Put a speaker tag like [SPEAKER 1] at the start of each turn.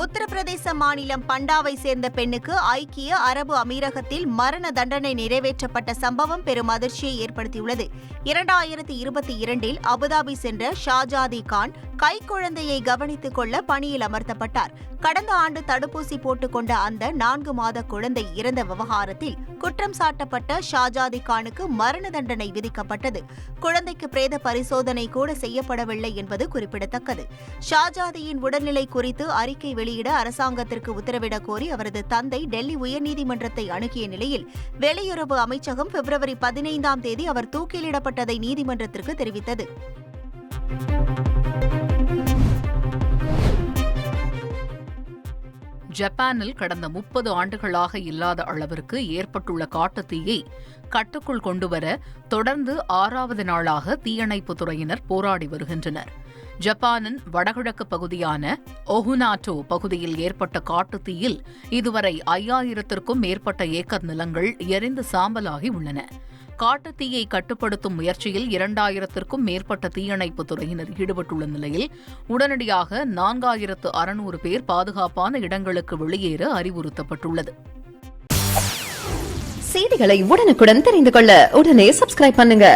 [SPEAKER 1] உத்தரப்பிரதேச மாநிலம் பண்டாவை சேர்ந்த பெண்ணுக்கு ஐக்கிய அரபு அமீரகத்தில் மரண தண்டனை நிறைவேற்றப்பட்ட சம்பவம் பெரும் அதிர்ச்சியை ஏற்படுத்தியுள்ளது. இரண்டாயிரத்தி இருபத்தி இரண்டில் அபுதாபி சென்ற ஷாஜாதி கான் கைக்குழந்தையை கவனித்துக் கொள்ள பணியில் அமர்த்தப்பட்டார். கடந்த ஆண்டு தடுப்பூசி போட்டுக் கொண்ட அந்த நான்கு மாத குழந்தை இறந்த விவகாரத்தில் குற்றம் சாட்டப்பட்ட ஷாஜாதி கானுக்கு மரண தண்டனை விதிக்கப்பட்டது. குழந்தைக்கு பிரேத பரிசோதனை கூட செய்யப்படவில்லை என்பது குறிப்பிடத்தக்கது. ஷாஜாதியின் உடல்நிலை குறித்து அறிக்கை வெளி வெளியிட அரசாங்கத்திற்கு உத்தரவிடக் கோரி அவரது தந்தை டெல்லி உயர்நீதிமன்றத்தை அணுகிய நிலையில் வெளியுறவு அமைச்சகம் பிப்ரவரி பதினைந்தாம் தேதி அவர் தூக்கிலிடப்பட்டதை நீதிமன்றத்திற்கு தெரிவித்தது.
[SPEAKER 2] ஜப்பானில் கடந்த முப்பது ஆண்டுகளாக இல்லாத அளவிற்கு ஏற்பட்டுள்ள காட்டுத்தீயை கட்டுக்குள் கொண்டுவர தொடர்ந்து ஆறாவது நாளாக தீயணைப்புத் துறையினர் போராடி வருகின்றனர். ஜப்பானின் வடகிழக்கு பகுதியான ஒஹுனாட்டோ பகுதியில் ஏற்பட்ட காட்டுத்தீயில் இதுவரை ஐயாயிரத்திற்கும் மேற்பட்ட ஏக்கர் நிலங்கள் எரிந்து சாம்பலாகி உள்ளன. காட்டுத்தீயை கட்டுப்படுத்தும் முயற்சியில் இரண்டாயிரத்திற்கும் மேற்பட்ட தீயணைப்பு துறையினர் ஈடுபட்டுள்ள நிலையில் உடனடியாக நான்காயிரத்து அறுநூறு பேர் பாதுகாப்பான இடங்களுக்கு வெளியேற அறிவுறுத்தப்பட்டுள்ளது.
[SPEAKER 3] செய்திகளை உடனுக்குடன் தெரிந்து கொள்ள உடனே சப்ஸ்கிரைப் பண்ணுங்க.